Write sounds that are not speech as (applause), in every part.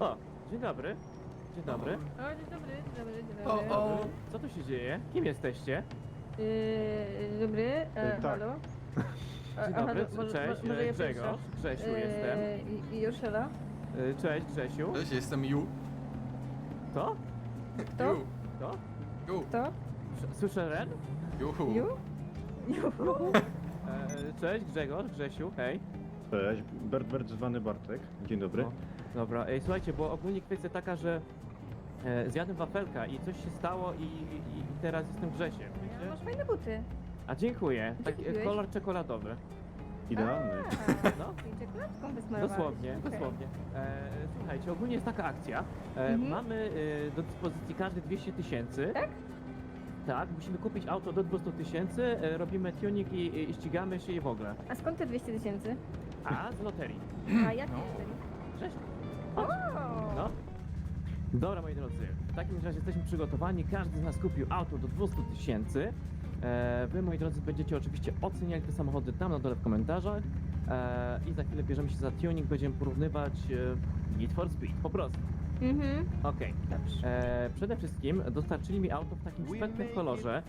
O, dzień dobry. Dzień dobry. O, dzień dobry, dzień dobry, dzień O, dobry. o. Co tu się dzieje? Kim jesteście? Yy, dzień dobry, e, tak. halo. Dzień Aha, dobry, to może- cześć, może ja Grzegorz. pierwsza. Grzesiu Yy, jestem. I. Y, Cześć, Grzesiu. Cześć, jestem Ju. To? Kto? Ju. To? Ju. Kto? Sz- Słyszę Ren? Juhu. Ju? Ju? E, Cześć, Grzegorz, Grzesiu, hej. Cześć, Bert Bert zwany Bartek. Dzień dobry. O, dobra, Ej, słuchajcie, bo ogólnie kwestia taka, że e, zjadłem wafelka i coś się stało i, i, i teraz jestem Grzesiem, Ja, wiecie? Masz fajne buty. A dziękuję, Gdzie e, kupiłeś? kolor czekoladowy. Idealny. No, (laughs) I czekoladką wysmarowałeś. dosłownie, Okej. dosłownie. E, słuchajcie, ogólnie jest taka akcja. E, Mhm. Mamy e, do dyspozycji każdy 200 tysięcy. Tak? Tak, musimy kupić auto do 200 tysięcy, e, robimy tuning i, i ścigamy się i w ogóle. A skąd te 200 tysięcy? A, z loterii. A jak No. jest? Cześć. Dobra, moi drodzy, w takim razie jesteśmy przygotowani. Każdy z nas kupił auto do 200 tysięcy. E, Wy, moi drodzy, będziecie oczywiście oceniali te samochody tam na dole w komentarzach. E, I za chwilę bierzemy się za tuning, będziemy porównywać e, Need for Speed, po prostu. Mhm. Okej. E, Przede wszystkim dostarczyli mi auto w takim szpetnym kolorze,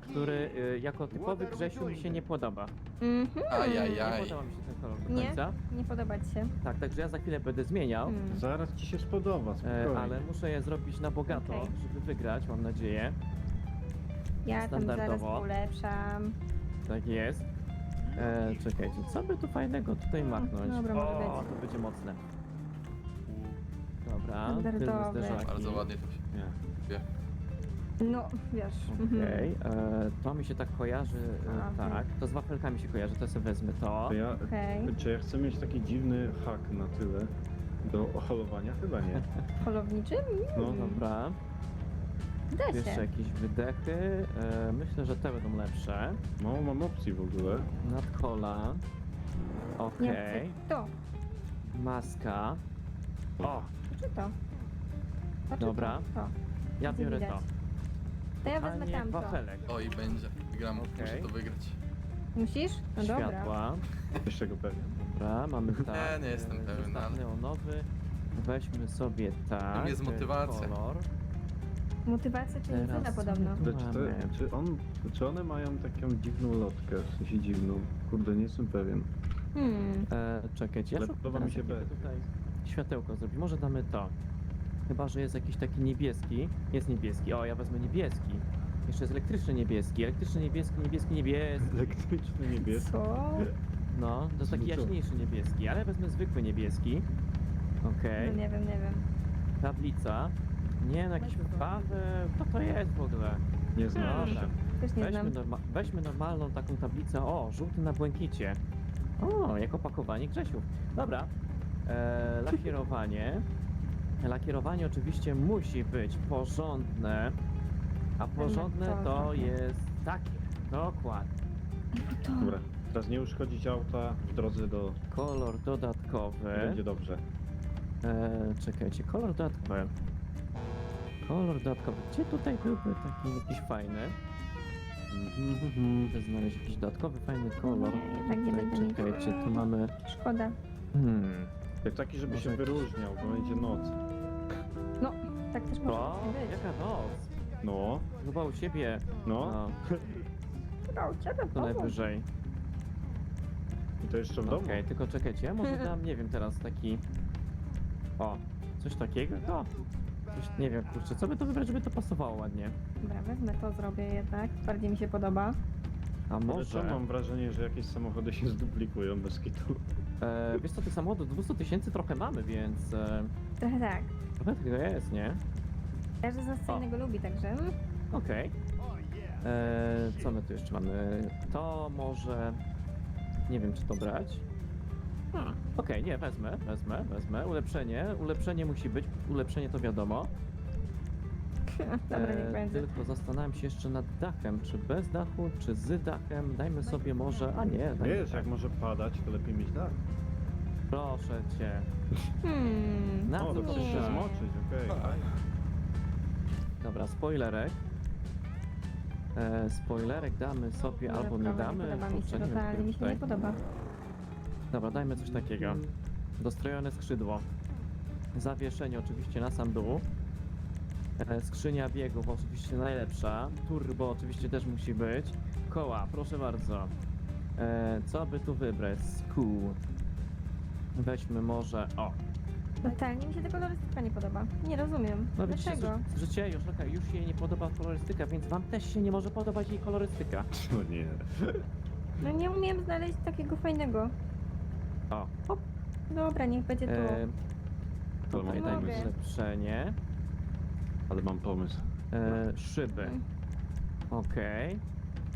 który e, jako typowy Grzesiu mi się nie podoba. Mhm. Nie Ajajaj. podoba mi się ten kolor do Nie? końca. Nie podoba ci się. Tak, także ja za chwilę będę zmieniał. Mm. Zaraz ci się spodoba, E, ale muszę je zrobić na bogato, Okej. żeby wygrać, mam nadzieję. Ja tam zaraz Standardowo. ulepszam. Tak jest. E, czekajcie, co by tu fajnego tutaj machnąć? dobra, może o, być. to będzie mocne. Dobra, tylne Standardowe. zderzaki. Bardzo ładnie to się Nie. wie. No, wiesz. mhm. Okej, e, to mi się tak kojarzy, e, A, tak, to z wafelkami się kojarzy, to sobie wezmę to. To ja, Okej. Czy ja chcę mieć taki dziwny hak na tyle do holowania? Chyba nie. (laughs) Polowniczym? No, Dobra, Da jeszcze się. jakieś wydechy, e, myślę, że te będą lepsze. mało mam opcji w ogóle. Nadkola, Nie okej, chcę. To. maska, o, Czy to? Czy Dobra. To. to. ja Gdzie biorę widać? to. To ja wezmę tamto. wafelek. O i będzie. Gram, Okej. muszę to wygrać. Musisz? No dobra. Światła. Jesteś tego pewien? Dobra, mamy tak. Nie, nie jestem e, pewien, zestaw ale- neonowy. Weźmy sobie tak. jest e, motywacja. Kolor. Motywacja czy Teraz cena podobno. Ale czy, mamy? to, czy, on, czy one mają taką dziwną lotkę? W sensie dziwną. Kurde, nie jestem pewien. Hmm. E, czekajcie, ja Ale szukam podoba teraz mi się bez. tutaj światełko zrobić. Może damy to. Chyba, że jest jakiś taki niebieski. Jest niebieski. O, ja wezmę niebieski. Jeszcze jest elektryczny niebieski. Elektryczny niebieski, niebieski, niebieski. Elektryczny niebieski. Co? No, to jest taki co? jaśniejszy niebieski, ale wezmę zwykły niebieski. Okej. No nie wiem, nie wiem. Tablica. Nie, no jakiś Paweł. Co to jest w ogóle? Nie znam Dobra. się. Też nie Weźmy, znam. norma weźmy normalną taką tablicę. O, żółty na błękicie. O, jak opakowanie Grzesiów. Dobra. E, lakierowanie. Lakierowanie oczywiście musi być porządne. A porządne to jest takie. Dokładnie. Dobra, teraz nie uszkodzić auta w drodze do... Kolor dodatkowy. Będzie dobrze. E, czekajcie, kolor dodatkowy. Kolor dodatkowy. Gdzie tutaj byłby taki jakiś fajny? Muszę znaleźć jakiś dodatkowy, fajny kolor. Nie, tak nie Tutaj, będę mieć. czekajcie, tu mamy... Szkoda. Hmm. Jak taki, żeby się wyróżniał, bo będzie noc. No, tak też może O, być. jaka noc. No, Chyba u ciebie. no. No, Chyba u ciebie to najwyżej. I to jeszcze w Okej, domu. tylko czekajcie, ja może (laughs) dam, nie wiem, teraz taki... O, coś takiego? No. Coś, nie wiem, kurczę, co by to wybrać, żeby to pasowało ładnie? Dobra, wezmę to, zrobię jednak. Bardziej mi się podoba. A Ale może... mam wrażenie, że jakieś samochody się zduplikują bez kitu. E, wiesz co, tych samochodów 200 tysięcy trochę mamy, więc... E, Trochę tak. trochę tego jest, nie? Każdy z nas co O. innego lubi, także... Okej. E, Co my tu jeszcze mamy? To może... Nie wiem, czy to brać. Hmm. Okej, nie, wezmę, wezmę, wezmę. Ulepszenie, ulepszenie musi być, ulepszenie to wiadomo. (laughs) Dobra, E, niech będzie. tylko zastanawiam się jeszcze nad dachem, czy bez dachu, czy z dachem. Dajmy sobie może... A nie, dajmy Wiesz, tak. jak może padać, to lepiej mieć tak. Proszę cię. Hmm. Na O, co to chcesz się tak? zmoczyć, okej. Dobra, spoilerek. E, spoilerek damy sobie Dobra, albo nie damy. Nie podoba mi Kurczę, się, nie wiem, totalnie który mi się tutaj. nie podoba. Dobra, dajmy coś takiego. Dostrojone skrzydło. Zawieszenie oczywiście na sam dół. E, Skrzynia biegów oczywiście najlepsza. Turbo oczywiście też musi być. Koła, proszę bardzo. E, co by tu wybrać? Kół. Weźmy może. O! Totalnie mi się ta kolorystyka nie podoba. Nie rozumiem. No widzicie, Dlaczego? że- życie Joszelka już jej nie podoba kolorystyka, więc wam też się nie może podobać jej kolorystyka. No nie. No nie umiem znaleźć takiego fajnego. O! Hop. Dobra, niech będzie tu. E, tutaj Ale mam dajmy pomysł. zlepszenie. Ale mam pomysł. E, szyby. Okej.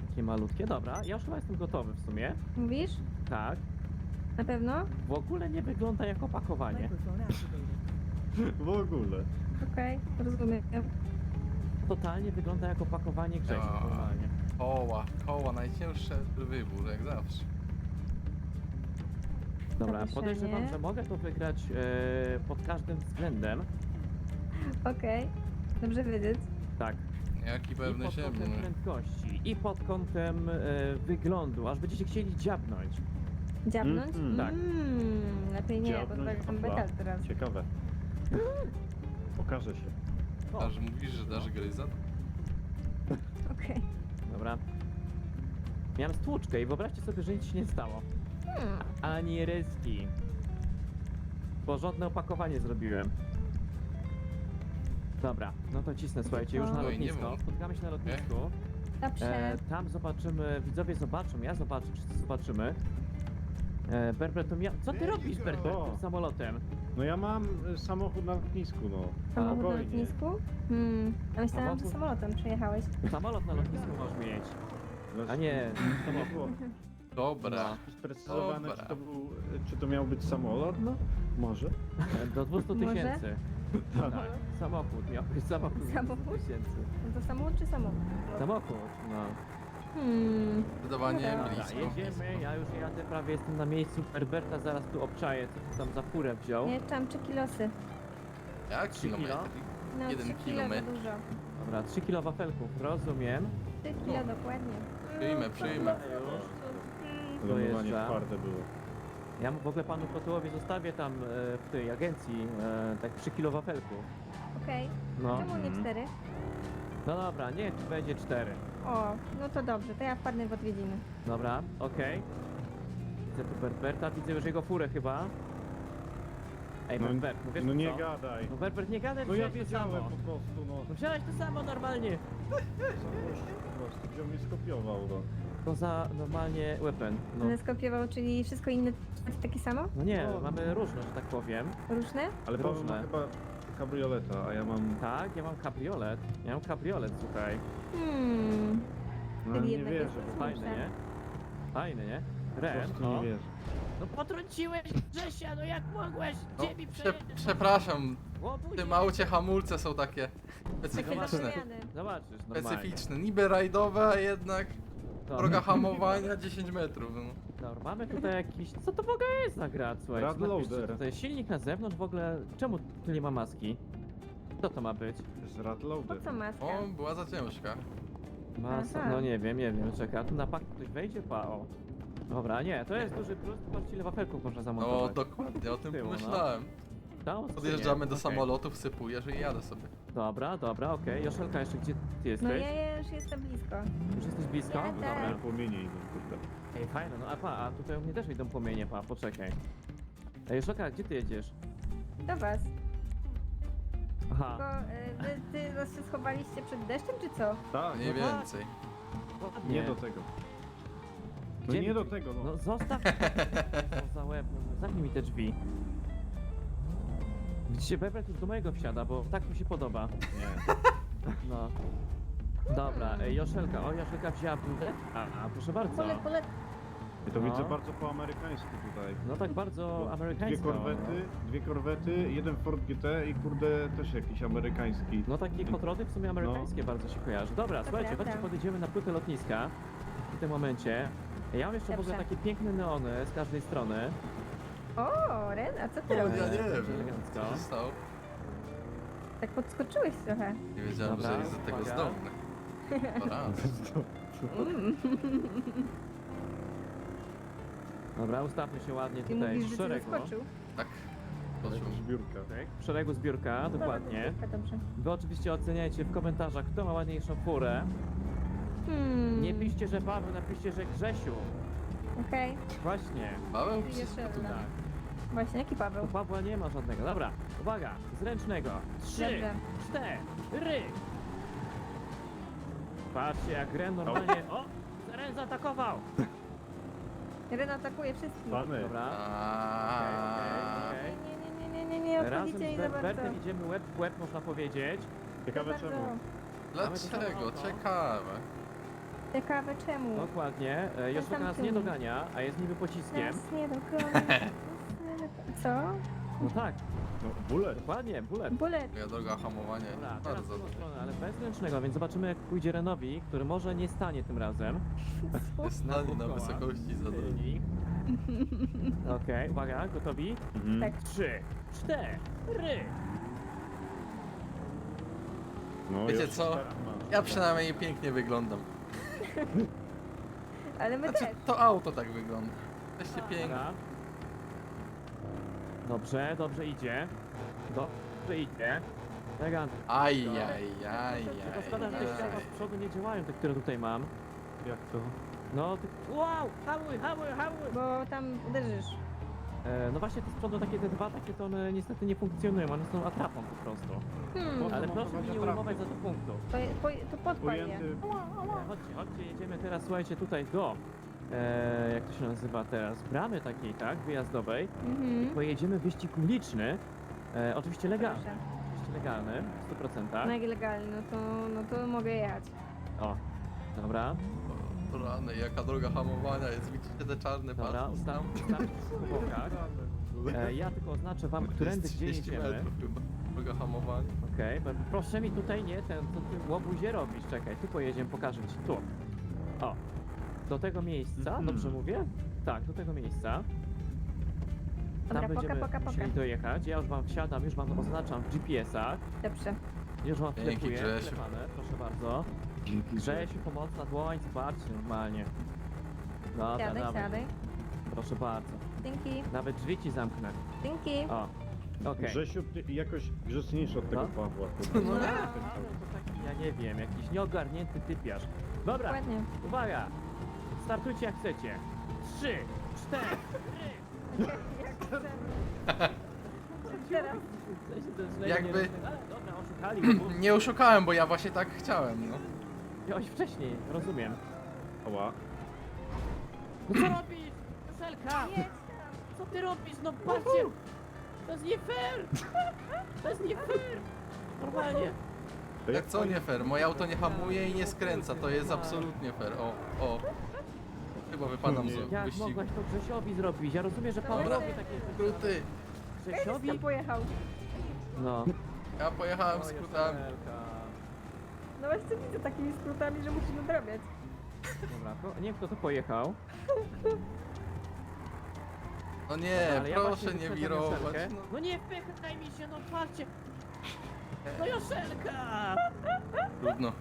Takie malutkie, dobra. Ja już chyba jestem gotowy w sumie. Mówisz? Tak. Na pewno? W ogóle nie wygląda jak opakowanie. (laughs) W ogóle. Okej, rozumiem. Totalnie wygląda jak opakowanie normalnie. Koła, koła, najcięższy wybór, jak zawsze. Dobra, podejrzewam, że mogę to wygrać e, pod każdym względem. Okej. Dobrze wiedzieć. Tak. Jaki I pewny pod siebie. kątem no. prędkości, i pod kątem e, wyglądu, aż będziecie chcieli dziabnąć. Dziabnąć? Mm, tak. Mm, lepiej nie, bo Dziabnąć, tak teraz. Ciekawe. Okaże się. O, Aż mówisz, że dasz gryza? (laughs) Okej. dobra. Miałem stłuczkę i wyobraźcie sobie, że nic się nie stało. Hmm. Ani ryski. Porządne opakowanie zrobiłem. Dobra, no to cisnę, słuchajcie, już na Oj, nie lotnisko. mów. Spotykamy się na lotnisku. Dobrze. E, tam zobaczymy, widzowie zobaczą, ja zobaczę, wszyscy zobaczymy. E, Berbert, to mia... Co ty robisz, Berbert, tym samolotem? No ja mam y, samochód na lotnisku, no. Samochód na Spokojnie. lotnisku? Hmm. A myślałam, że Samochód? samolotem przyjechałeś. Samolot na lotnisku możesz mieć, a nie nie samochód. było Dobra. sprecyzowane, Dobra. czy to, był, czy to miał być samolot? No, może. Do 200 Może? tysięcy. Tak. Samochód, miał być samochód. Samochód? 200 tysięcy. No to samochód czy samochód? Samochód, no. Hmm. Zdecydowanie Dobra, Dobra, blisko. jedziemy, ja już jadę, prawie jestem na miejscu. Herberta zaraz tu obczaję, co tu tam za furę wziął. Nie, tam trzy kilosy. Jak Trzy kilo? kilometr? No, Jeden trzy kilo kilometr. dużo. Dobra, 3 kilo wafelków, rozumiem. Trzy kilo dokładnie. Przyjmę, przyjmę. Już. Mm. Lądowanie Dojeżdża. twarde było. Ja w ogóle panu Kotyłowi zostawię tam e, w tej agencji e, tak 3 kilo wafelków. Okej. No. Czemu nie Mhm. cztery? No dobra, niech będzie 4. O, no to dobrze, to ja wpadnę w odwiedziny. Dobra, okej. Widzę tu Berberta, widzę już jego furę chyba. Ej, No, Berbert, no wiesz no nie co? gadaj. No Berbert, nie gadaj, No ja wziąłeś to wiedziałem samo. po prostu, no. No wziąłeś to samo normalnie. Po prostu, wziął mnie skopiował, no. To za normalnie weapon. No, Będę skopiował, czyli wszystko inne takie samo? no nie, No. mamy różne, że tak powiem. Różne? Ale Paweł Różne. ma chyba kabrioleta, a ja mam... Tak, ja mam kabriolet. Ja mam kabriolet, słuchaj. Hmm. No, nie jednak wierzę, jest po to Fajny, nie? Fajny, nie? po Ren, prostu no. nie wierzę. No potrąciłeś Grzesia, no jak mogłeś? No, Gdzie mi prze, przejedziesz? przepraszam, w Łobuzie. tym aucie hamulce są takie specyficzne. Zobaczysz, normalnie. Specyficzne, niby rajdowe, a jednak droga hamowania (laughs) 10 metrów. No. Dobra, mamy tutaj jakiś... Co to w ogóle jest za gra, słuchajcie? Rad napiszcie loader. Tutaj silnik na zewnątrz, w ogóle... Czemu tu nie ma maski? Co to ma być? Po loader. co maska? O, była za ciężka. Masa, Aha. no nie wiem, nie wiem, czeka. Tu na pak ktoś wejdzie, pa, o. Dobra, nie, to jest duży plus, patrzcie ile wafelków można No zamontować. dokładnie, o tym Tyłu, no. pomyślałem. Podjeżdżamy do samolotu, wsypujesz i jadę sobie. Dobra, dobra, okej. Joszelka, jeszcze gdzie ty jesteś? No ja już jestem blisko. Już jesteś blisko? Jadę. Dobra. Ale płomienie idą, kurde. Ej, fajne, no a pa, a tutaj u mnie też idą płomienie, pa, poczekaj. Ej, Joszelka, gdzie ty jedziesz? Do was. Tylko Aha, y, wy, ty was się schowaliście przed deszczem, czy co? Tak, Mniej no więcej. ładnie. nie do tego. No Gdzie nie mi- do tego, no. No zostaw Co za łeb, no, zamknij mi te drzwi. Widzicie, Bebret już do mojego wsiada, bo tak mu się podoba. Nie. No. Dobra, ej, Joszelka, o Joszelka wzięła budę? A, a, proszę bardzo. Polet, polet. Ja to No. widzę bardzo po amerykańsku tutaj. No tak bardzo Dwie amerykańsko. korwety, dwie korwety, jeden Ford GT i kurde też jakiś amerykański. No takie hot rody w sumie amerykańskie bardzo się kojarzy. Dobra, słuchajcie, prawda. chodźcie podejdziemy na płytę lotniska w tym momencie. Ja mam jeszcze w ogóle Dobrze. takie piękne neony z każdej strony. O, Ren, a co ty O, ja robisz? nie wiem, elegancko. co się stało. Tak podskoczyłeś trochę. Nie wiedziałem, Dobra, że jest do tego uwaga. zdolny. To (laughs) raz. Mm. (laughs) Dobra, ustawmy się ładnie tutaj mówisz, w że szeregu. zaskoczył. Tak. Poczuł. Zbiórka. Tak, w szeregu zbiórka, dokładnie. Dobra, Dobrze. Wy oczywiście oceniajcie w komentarzach, kto ma ładniejszą furę. Hmm. Nie piszcie, że Paweł, napiszcie, że Grzesiu. Okej. Właśnie. Paweł? Jeszcze Wszystko tu tak. Właśnie, jaki Paweł? Pawła nie ma żadnego. Dobra, uwaga, zręcznego. Trzy, Dobrze. cztery. Patrzcie, jak Ren normalnie... O! Ren zaatakował! Ren atakuje wszystkich. Dobra. Aaaa. Okej, Nie, nie, nie, nie, nie, nie, Razem odchodzicie z i za bardzo. Bertem idziemy łeb w łeb, można powiedzieć. Ciekawe czemu. Dlaczego? Ciekawe. Ciekawe czemu? Dokładnie. E, tam nas nie dogania, a jest niby pociskiem. Nas nie dogoni. nas (laughs) nie dogoni. Co? No tak, No, bullet. dokładnie, bullet. Bullet. Moja droga hamowanie. Dobra, teraz w Bardzo. drugą stronę, ale bez ręcznego, więc zobaczymy jak pójdzie Renowi, który może nie stanie tym razem. Jest stanie na koła. wysokości za drogi. Okej, uwaga, gotowi? Mhm. Tak. Trzy, cztery. No, Wiecie już co? teraz mam. Ja przynajmniej pięknie wyglądam. (laughs) Ale my Znaczy, też. to auto tak wygląda. Jesteście piękni. Dobra. Dobrze, dobrze idzie. Dobrze idzie. Elegancko. Aj, aj, aj, Tylko szkoda, że te światła aj. z przodu nie działają, te, które tutaj mam. Jak to? No, ty... wow, hamuj, hamuj, hamuj. Bo tam uderzysz. E, no właśnie te z przodu takie te dwa, takie to one niestety nie funkcjonują, one są atrapą po prostu. Hmm. Ale proszę mi nie ujmować za to punktu. To, po, to podpal je. Ujęty. E, Chodźcie, chodźcie, jedziemy teraz, słuchajcie, tutaj do, e, jak to się nazywa teraz, bramy takiej, tak, wyjazdowej. Mhm. Pojedziemy wyścig uliczny, e, oczywiście legalny, Proszę. oczywiście legalny, w 100%. No jak legalnie, no to, no to mogę jechać. O, dobra, Rany, jaka droga hamowania jest. Widzicie te czarne dobra, pasy? ustaw, ustawcie po bokach. E, ja tylko oznaczę wam, którędy, gdzie 30 jedziemy. metrów chyba. Droga hamowania. Okej, okay, proszę mi tutaj nie ten, co ty łobuzie robisz, czekaj, tu pojedziemy, pokażę ci, tu. O, do tego miejsca, Mhm. dobrze mówię? Tak, do tego miejsca. Tam Dobra, poka, będziemy poka, poka. musieli dojechać, ja już wam wsiadam, już wam oznaczam w GPS-ach, Dobrze. Już wam Dzięki, wklepuję, Grzesiu. wklepane, proszę bardzo. Dzięki, Grzesiu, pomocna dłoń, zobaczcie normalnie. Dobra, Siadaj, dawaj, siadaj. proszę bardzo. Dzięki, Nawet drzwi ci zamknę. dzięki. O, okej. Grzesiu, ty jakoś grzeczniejszy od tego No. Pawła. No No, nie. ale to taki, ja nie wiem, jakiś nieogarnięty typiarz. Dobra, Dokładnie. uwaga! Startujcie jak chcecie. Trzy, cztery. (laughs) Teraz. W sensie to jest źle Jakby- nie- dobra, oszukali go, bo Nie oszukałem, bo ja właśnie tak chciałem, no. wziąłeś wcześniej, rozumiem. Ała. No co robisz? Jedź tam. Co ty robisz? No patrzcie! To jest nie fair! To jest nie fair! Normalnie. To Jak co nie fair? Moje auto nie hamuje i nie skręca, to jest absolutnie fair. O, o. Chyba wypadam z Jak wyścigu. mogłaś to Grzesiowi zrobić? Ja rozumiem, że pan Dobra. robi takie rzeczy. Skróty. Tam pojechał. No. Ja pojechałem skrótami. Joszelka. No właśnie widzę takimi skrótami, że musisz nadrabiać. Dobra, ko- nie wiem kto to pojechał. No nie, ale ja proszę właśnie nie wyprzedzam wirować. Joszelkę. No. No nie wpychaj mi się, no patrzcie! No Joszelka! Trudno.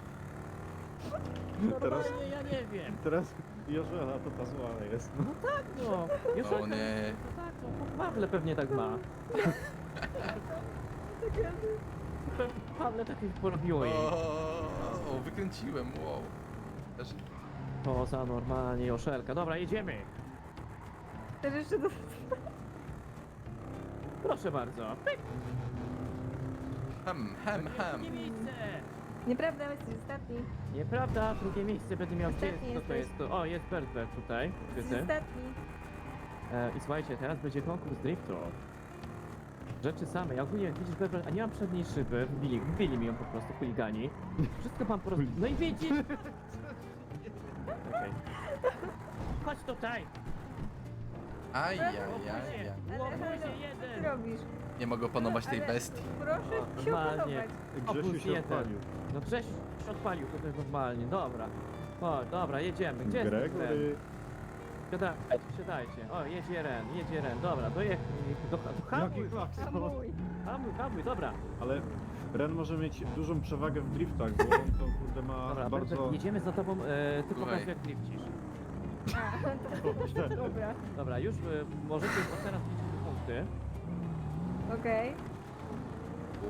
Teraz, Normalnie ja nie wiem. teraz Jorzela to ta zła jest. No. Tak no. Joszelka, O nie. No tak, no po Pawle pewnie tak ma. Pe- (laughs) Pawle tak już porobiło jej. O, o, wykręciłem, wow. Też Poza normalnie Joszelka. Dobra, jedziemy. Też jeszcze do... Proszę bardzo. Pyk, hem, hem, hem. miejsce. Nieprawda, jesteś ostatni. Nieprawda, drugie miejsce będę miał gdzie? Ostatni Co to jesteś. jest? To, o, jest Bertbert tutaj. Jesteś ostatni. E, I słuchajcie, teraz będzie konkurs driftu. Rzeczy same. Ja ogólnie, widzisz, Bertbert, a nie mam przedniej szyby. Wbili, wbili mi ją po prostu chuligani. Wszystko pan po prostu... No i widzisz! (laughs) Okej. Chodź tutaj! Aj, aj, aj, Łobuzie! Co jeden! robisz? Nie mogę opanować tej bestii. Proszę się normalnie. opanować. Grzesiu się jeden. odpalił. No Grześ się odpalił tutaj normalnie, dobra. O, dobra, jedziemy. Gdzie jest ten Ren? Gregory. Siadajcie, siadajcie. O, jedzie Ren, jedzie Ren, dobra, dojech... Do, do hamuj, Jaki klakson. Hamuj. hamuj, hamuj, dobra. Ale Ren może mieć dużą przewagę w driftach, bo on to kurde ma Dobra, bardzo... Jedziemy za tobą, e, ty Słuchaj. pokaż jak drifcisz. A, (laughs) to, dobra. Dobra, już e, możecie od teraz liczyć punkty. Okej.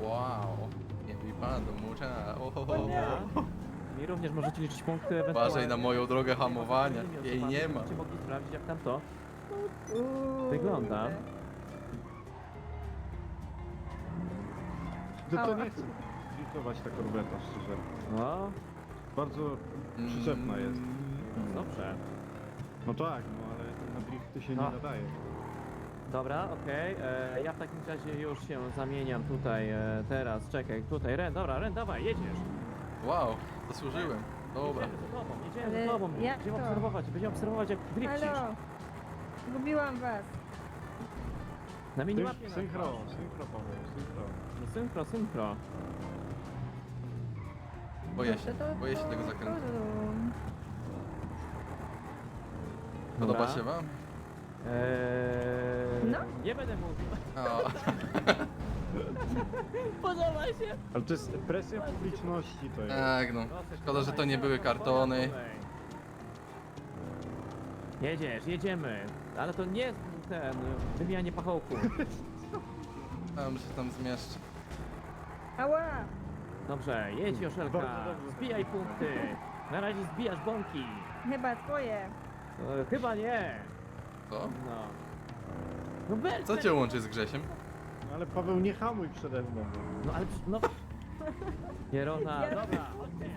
Wow. Nie wypadł mucha. Oho. Dobra. I również możecie liczyć punkty ewentualnie. Uważaj na moją drogę hamowania. Jej nie ma. Będziecie mogli sprawdzić jak tam to. Uuu. Wygląda. To, to nie chcę driftować ta korweta, szczerze. No, Bardzo przyczepna Mm. jest. dobrze. No tak, no ale na drifty się No. nie nadaje. Dobra, okej. e, Ja w takim razie już się zamieniam tutaj e, teraz. Czekaj, tutaj. Ren, dobra, Ren, dawaj, jedziesz. Wow, zasłużyłem. Dobra. Jedziemy za tobą, jedziemy Ale za tobą. jak Będziemy to? obserwować, będziemy obserwować jak drifcisz. Halo. Zgubiłam was. Na minimapie już na synchro, synchro Paweł, synchro. No synchro, synchro. Boję Dobrze, się, to- boję się to- tego zakrętu. Podoba Dobra. się wam? Eee, No. Nie będę mówił. O, (laughs) Podoba się. Ale to jest presja publiczności to jest. tak no. Szkoda, że to nie były kartony. kolej. Jedziesz, jedziemy. Ale to nie ten, wymianie pachołku. (laughs) Tam się tam zmieszczę. Ała. Dobrze, jedź Joszelka. Bardzo dobrze. Zbijaj punkty. Na razie zbijasz bąki. Chyba twoje. E, chyba nie. Co? No. No Berber. Co cię łączy z Grzesiem? Ale Paweł nie hamuj przede mną. No ale przy- no. (laughs) Kierowna, Ja- dobra, chodźcie.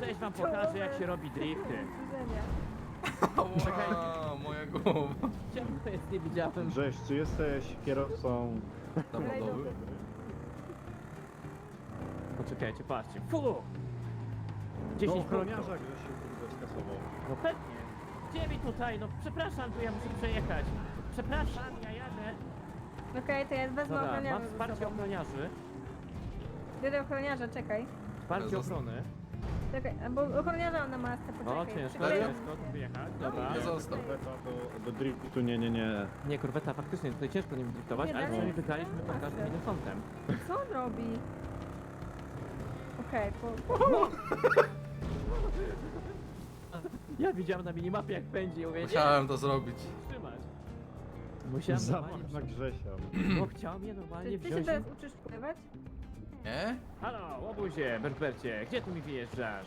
Cześć wam pokażę jak się robi drifty. (laughs) Wow, moja głowa. Czemu to jest nie widziałem? Grześ, czy jesteś kierowcą? Zawodowym. Poczekajcie, patrzcie. Fu! Do 10 No, ochroniarza punktów. Grześ się kurde skasował. No pewnie. Gdzie mi tutaj? No przepraszam, tu ja muszę przejechać. Przepraszam, ja jadę. Okej, to ja wezmę Dobra, mam ze wsparcie sobą. ochroniarzy. Biorę ochroniarza, czekaj. Wsparcie Zostaw. ochrony. Czekaj, bo ochroniarza na masce, poczekaj. O, ciężko, Przykleję ciężko tu wyjechać. Dobra. Nie został. Korweta do, do driftu, nie, nie, nie. Nie, korweta faktycznie tutaj ciężko nim driftować, Nie, ale dalej przynajmniej jest wygraliśmy pod masę. każdym innym kątem. Co on robi? Okej, po, (laughs) po, Ja widziałem na minimapie jak pędzi, mówię, nie, Musiałem to zrobić. trzymać. Musiałem Zamach normalnie, na Grzesia. bo chciał mnie normalnie czy ty się wziąć. teraz uczysz pływać? Nie? Halo, łobuzie, Berbercie, gdzie tu mi wyjeżdżasz?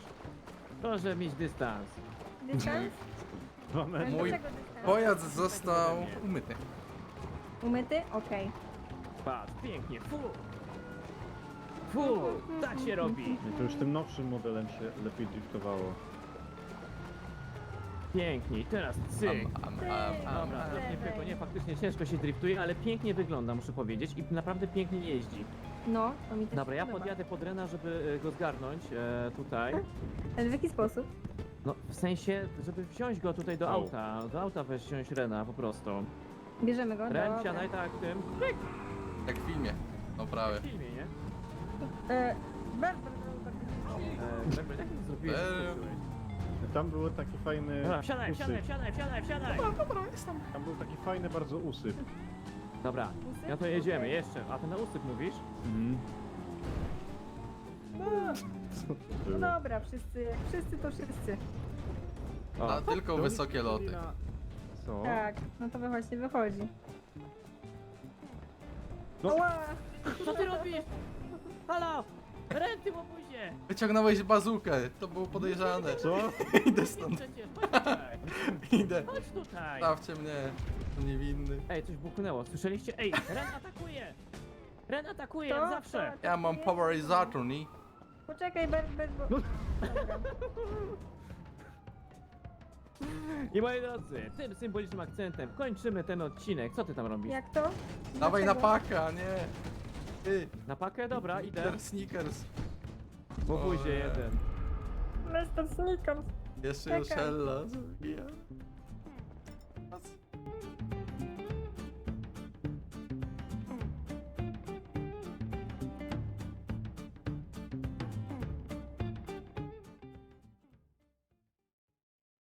Proszę mieć dystans. Dystans? Dwa Ale metry. Mój dlaczego dystans? Pojazd został umyty. Umyty? Okej. Patrz, pięknie, fu! Fu, tak się robi. I to już tym nowszym modelem się lepiej driftowało. Pięknie, i teraz cyk. Am, am, am, am, Dobra, am. nie nie, faktycznie ciężko się driftuje, ale pięknie wygląda, muszę powiedzieć, i naprawdę pięknie jeździ. No, to mi też Dobra, się ja podoba. podjadę pod Rena, żeby e, go zgarnąć e, tutaj. Ale w jaki sposób? No, w sensie, żeby wziąć go tutaj do Au. auta. Do auta weź wziąć Rena po prostu. Bierzemy go? Ren, Dobra. siadaj tak tym. Pyk! Jak w filmie. No prawie. W filmie, nie? E, bardzo, bardzo, bardzo. E, Berber, jak to zrobiłeś? Eee. Skoczyłeś? Tam było taki fajny Dobra, wsiadaj, usyp. wsiadaj, wsiadaj, wsiadaj, wsiadaj! Tam był taki fajny bardzo usyp. Dobra, ja to jedziemy, jeszcze. A ty na usyp mówisz? Mhm. No, Co to no było? dobra, wszyscy, wszyscy to wszyscy. A tylko wysokie loty. Co? Tak, no to właśnie wychodzi. No. Ała! co ty robisz? Halo! Ren, ty łobuzie! Wyciągnąłeś bazukę. To było podejrzane. Co? Idę stąd. Przecież, chodź tutaj! Idę. Chodź tutaj! Stawcie mnie. To niewinny. Ej, coś buchnęło, słyszeliście? Ej, Ren atakuje! Ren atakuje, jak zawsze! to, Ja mam powerizator, nie? Poczekaj, bez, bez, bo... No. (laughs) I moi drodzy, tym symbolicznym akcentem kończymy ten odcinek. Co ty tam robisz? Jak to? Dawaj na Dlaczego? paka, nie. Ty. Na pakę? Dobra, idę. Sneakers, Łobuzie Ojej. jeden. Lester Snickers. Jeszcze Czekaj. Joszella zabija.